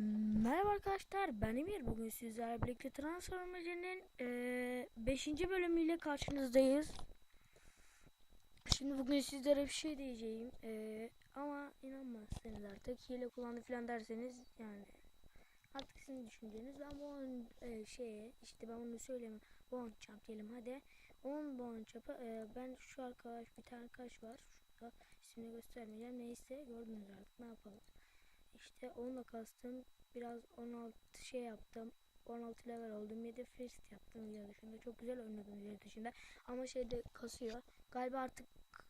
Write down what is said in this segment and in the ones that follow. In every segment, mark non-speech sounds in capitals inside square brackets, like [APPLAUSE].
Merhaba arkadaşlar ben Emir. Bugün sizlerle birlikte Transformers'in 5. bölümüyle karşınızdayız. Şimdi bugün sizlere bir şey diyeceğim eee, ama inanmazsınız artık. Hile kullandı falan derseniz yani artık sizin düşünceniz. Ben bu on eee, şeye işte ben onu söyleyeyim bon çap diyelim hadi. 10 bon çapa eee, ben şu arkadaş bir tane arkadaş var. Şurada ismini göstermeyeceğim. Neyse gördünüz artık ne yapalım işte onunla kastım biraz 16 şey yaptım. 16 level oldum. 7 first yaptım video dışında. Çok güzel oynadım video dışında. Ama şeyde kasıyor. Galiba artık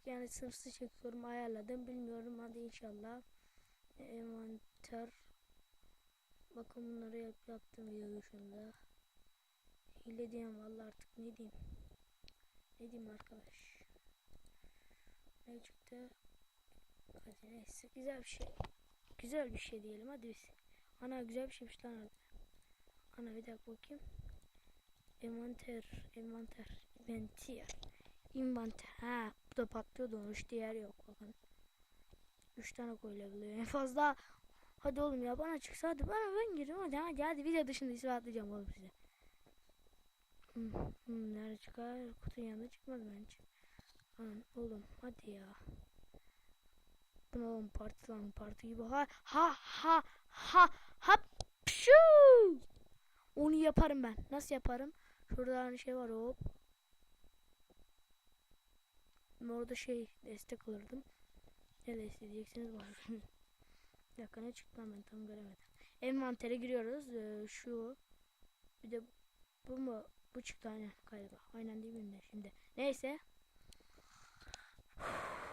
yani sınırsız çekiyorum ayarladım. Bilmiyorum hadi inşallah. Envanter. Bakın bunları yap, yaptım video dışında. Hile diyeyim valla artık ne diyeyim. Ne diyeyim arkadaş. Ne çıktı? Hadi neyse güzel bir şey. Güzel bir şey diyelim hadi biz. Ana güzel bir şeymiş lan orada. Ana bir dakika bakayım. Envanter, envanter, inventier. Inventer. Ha, bu da patlıyordu işte yer yok bakın. 3 tane koyulabiliyor. En fazla Hadi oğlum ya bana çıksa hadi bana ben gireyim hadi hadi hadi video dışında ispatlayacağım oğlum size. Hmm, hmm, nerede çıkar? Kutunun yanında çıkmaz bence. Lan oğlum hadi ya. Bu ne oğlum parti lan parti gibi. Ha ha ha ha ha pşu. Onu yaparım ben. Nasıl yaparım? Şurada hani şey var hop. Orada şey destek alırdım. Ne desteği diyeceksiniz var. [LAUGHS] bir dakika ne çıktı ben tam göremedim. Envantere giriyoruz. Ee, şu. Bir de bu mu? Bu çıktı aynen galiba. Aynen değil mi? Şimdi. Neyse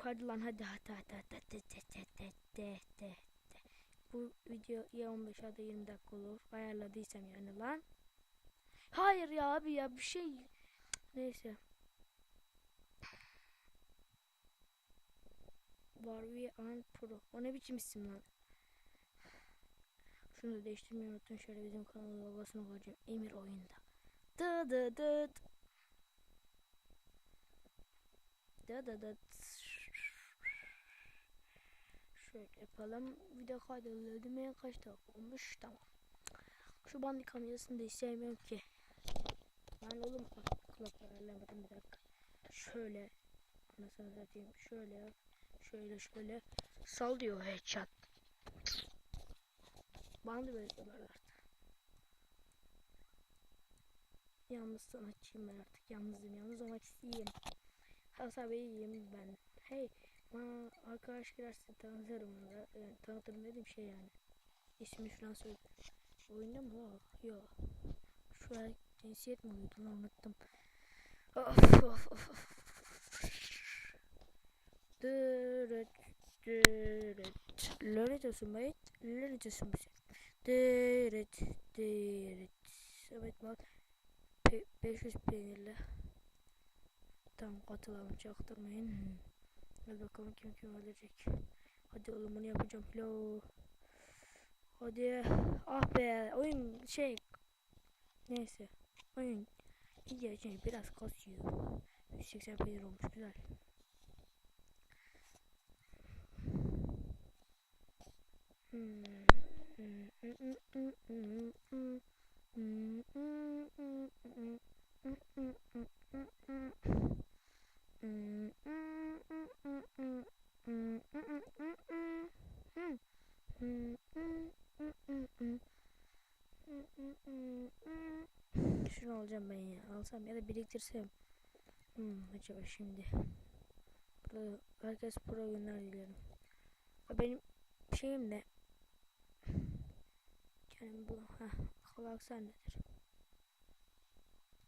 hadi lan hadi hadi hadi hadi de de de de de de de. Bu video ya 15 ya da 20 dakika olur. Ayarladıysam yani lan. Hayır ya abi ya bir şey. Neyse. Barbie An Pro. O ne biçim isim lan? Şunu da değiştirmeyi unuttum. Şöyle bizim kanalın logosunu koyacağım. Emir oyunda. Dı dı dı. Dı dı dı. Şöyle yapalım. Video kaydedildi mi? Kaç dakika olmuş? Tamam. Şu bandı kamerasını da hiç sevmiyorum ki. Ben oğlum bak kulaklar ayarlamadım bir dakika. Şöyle anasını satayım. Şöyle. Şöyle şöyle. Sal diyor headshot. Bandı böyle yaparlar. Yalnız sanatçıyım ben artık. Yalnızım. Yalnız olmak isteyeyim. Hasabe iyiyim ben. Hey bana arkadaş girerse tanıtırım da. Yani tanıtırım dediğim şey yani. İsmini falan söyle. Oyunda mı o? Yok. Şu an cinsiyet mi oluyordu lan unuttum. Of of of. Dırıt dırıt. Lanet olsun bayit. Lanet olsun bu Dırıt dırıt. Bak. Pe 500 peynirli. Tam katılalım çaktırmayın. Hadi bakalım kim kim ölecek. Hadi oğlum bunu yapacağım. Hello. Hadi. Ah be oyun şey. Neyse. Oyun. Video için biraz kasıyor. 180 peynir olmuş güzel. Hmm, hmm, hmm, hmm, hmm, hmm. Hmm, hmm, alacağım ben ya. Alsam ya da biriktirsem. Hmm, acaba şimdi. Pro, herkes pro günler dilerim. Benim şeyim ne? Kendim bu. Heh, kulaksan nedir?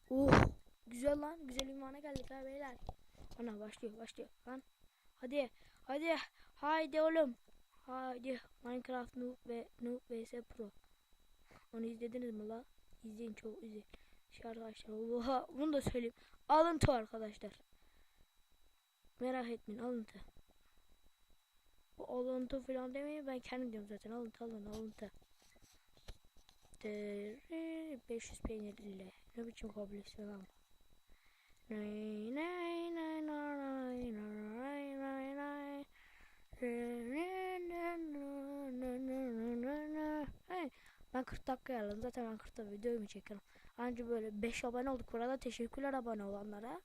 Oh, güzel lan. Güzel ünvana geldik ha beyler. Ana başlıyor başlıyor lan. Hadi hadi haydi oğlum. Haydi Minecraft Noob ve Noob vs Pro. Onu izlediniz mi la? İzleyin çok izleyin. Şey arkadaşlar oha bunu da söyleyeyim. Alıntı arkadaşlar. Merak etmeyin alıntı. Bu alıntı falan demeyin ben kendim diyorum zaten alıntı alıntı alıntı. 500 peynirli. Ne biçim lan bu? Nay nay nay nay nay nay nay nay. Ben 40 dakika ayarladım. Zaten ben 40 dakika videoyu mu çekerim? Anca böyle 5 abone olduk burada. Teşekkürler abone olanlara.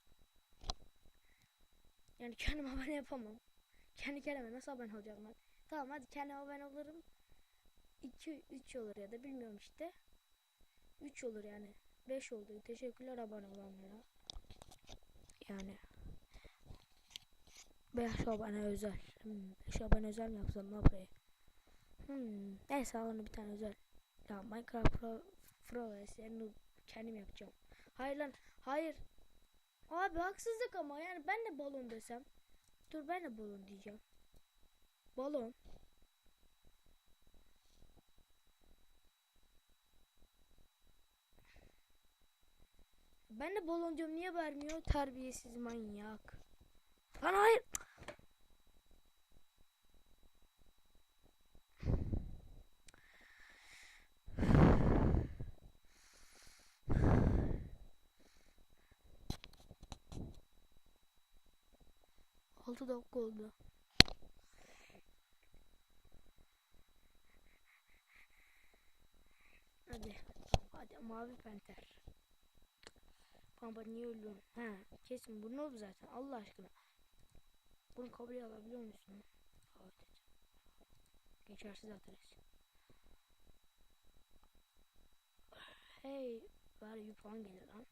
Yani kendim [LAUGHS] abone yapamam. Kendi kendime nasıl abone olacağım ben? Tamam hadi kendim abone olurum. 2 3 olur ya da bilmiyorum işte. 3 olur yani. 5 oldu. Teşekkürler abone olanlara. Yani 5 abone özel. Hmm, 5 abone özel mi yapsam ne buraya? Hmm, neyse onu bir tane özel. Ya Minecraft Pro, Pro versiyonunu kendim yapacağım. Hayır lan hayır. Abi haksızlık ama yani ben de balon desem. Dur ben de balon diyeceğim. Balon. Ben de balon diyorum niye vermiyor? Terbiyesiz manyak. Lan hayır. Altı dakika oldu. Hadi. Hadi mavi panter. Pampa niye ölüyorsun? Ha, kesin bu ne oldu zaten Allah aşkına. Bunu kabul alabiliyor musun? Evet. Geçersiz adres. Hey, var bir puan gelir lan.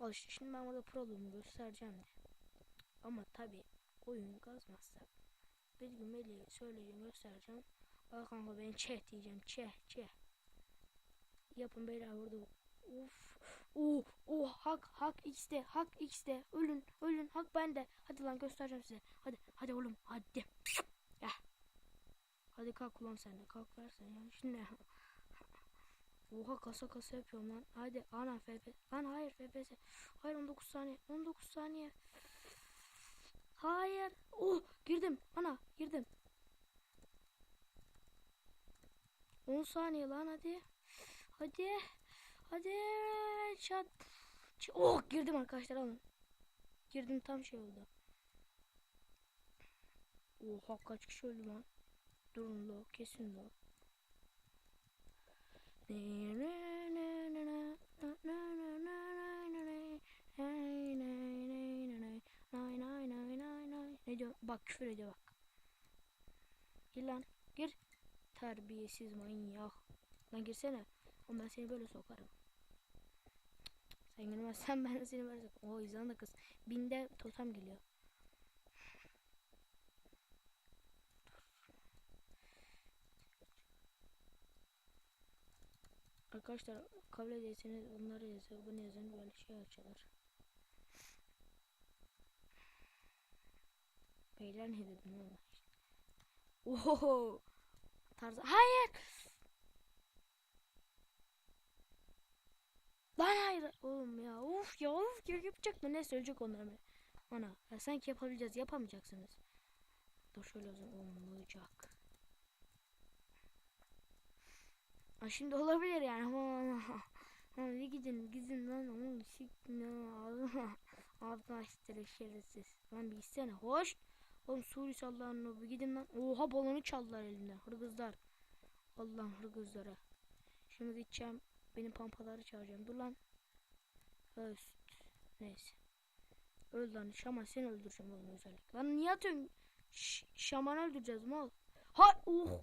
Al şimdi ben burada problemi göstereceğim de. Ama tabi oyun kazmazsa bir gün Melih'e söyleyeceğim göstereceğim. Bak kanka ben çeh diyeceğim çeh çeh. Yapın beyler burada. Uf. Oh, oh hak hak x'de hak x'de ölün ölün hak bende. Hadi lan göstereceğim size. Hadi hadi oğlum hadi. Ya. Hadi kalk ulan sen de kalk versen ya. Şimdi [LAUGHS] Oha kasa kasa yapıyorum lan. Hadi ana FPS. Lan hayır FPS. Hayır 19 saniye. 19 saniye. Hayır. Oh girdim. Ana girdim. 10 saniye lan hadi. Hadi. Hadi. Çat. Oh girdim arkadaşlar alın. Girdim tam şey oldu. Oha kaç kişi öldü lan. Durun lo kesin lo. Ne diyor? Bak küfür ediyor bak. Gir lan. Gir. Terbiyesiz manyak. Lan girsene. Ama ben seni böyle sokarım. Sen girmezsen [LAUGHS] ben seni böyle sokarım. O de kız. Binde totem geliyor. Arkadaşlar kabul ederseniz onları yazıyor. Bunu yazın böyle şey açılır. Beyler ne dedim? Oho. Tarzı. Hayır. Lan hayır. Oğlum ya. Uf ya. Uf ya yapacak mı? Ne söyleyecek onlar mı? Ana. Ya sanki yapabileceğiz. Yapamayacaksınız. Dur şöyle o zaman. Olmayacak. Ha, şimdi olabilir yani. Hadi gidin gidin lan oğlum sikme Ağzına işte şerefsiz. Lan bir gitsene hoş. Oğlum Suri Allah'ın nobu gidin lan. Oha balonu çaldılar elimden. Hırgızlar. Allah'ın hırgızları. Şimdi gideceğim. Benim pampaları çağıracağım. Dur lan. Öst. Neyse. Öl lan. Şaman seni öldüreceğim oğlum özellikle. Lan niye atıyorsun? Ş şaman öldüreceğiz mal. Ha. Oh.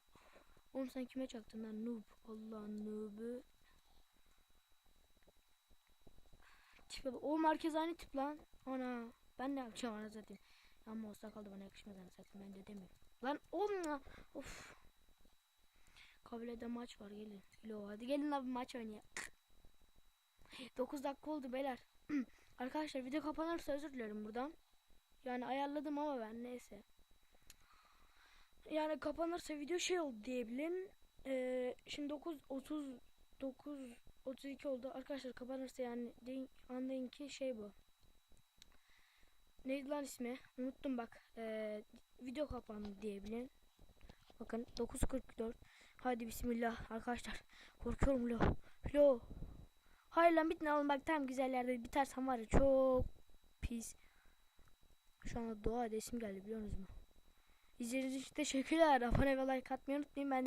Oğlum sen kime çaktın lan noob? Allah'ın noob'u. Tipe. O merkez aynı tip lan. Ana. Ben ne yapacağım ana zaten. Ama olsa kaldı bana yakışmaz ana zaten. Ben de demiyorum. Lan ya. Of. Kabilede maç var gelin. Lo hadi gelin abi maç oynayalım. 9 dakika oldu beyler. [CLEARS THROAT] Arkadaşlar video kapanırsa özür dilerim buradan. Yani ayarladım ama ben neyse. Yani kapanırsa video şey oldu diyebilirim. Ee, şimdi 9 39 32 oldu. Arkadaşlar kapanırsa yani deyin, anlayın ki şey bu. Neydi lan ismi? Unuttum bak. Ee, video kapandı diyebilirim. Bakın 9.44. Hadi bismillah arkadaşlar. Korkuyorum lo. Lo. Hayır lan bitme oğlum bak tam güzel yerde bitersem var ya çok pis. Şu anda dua edesim geldi biliyor musunuz? İzlediğiniz için teşekkürler. Abone ve like atmayı unutmayın. Ben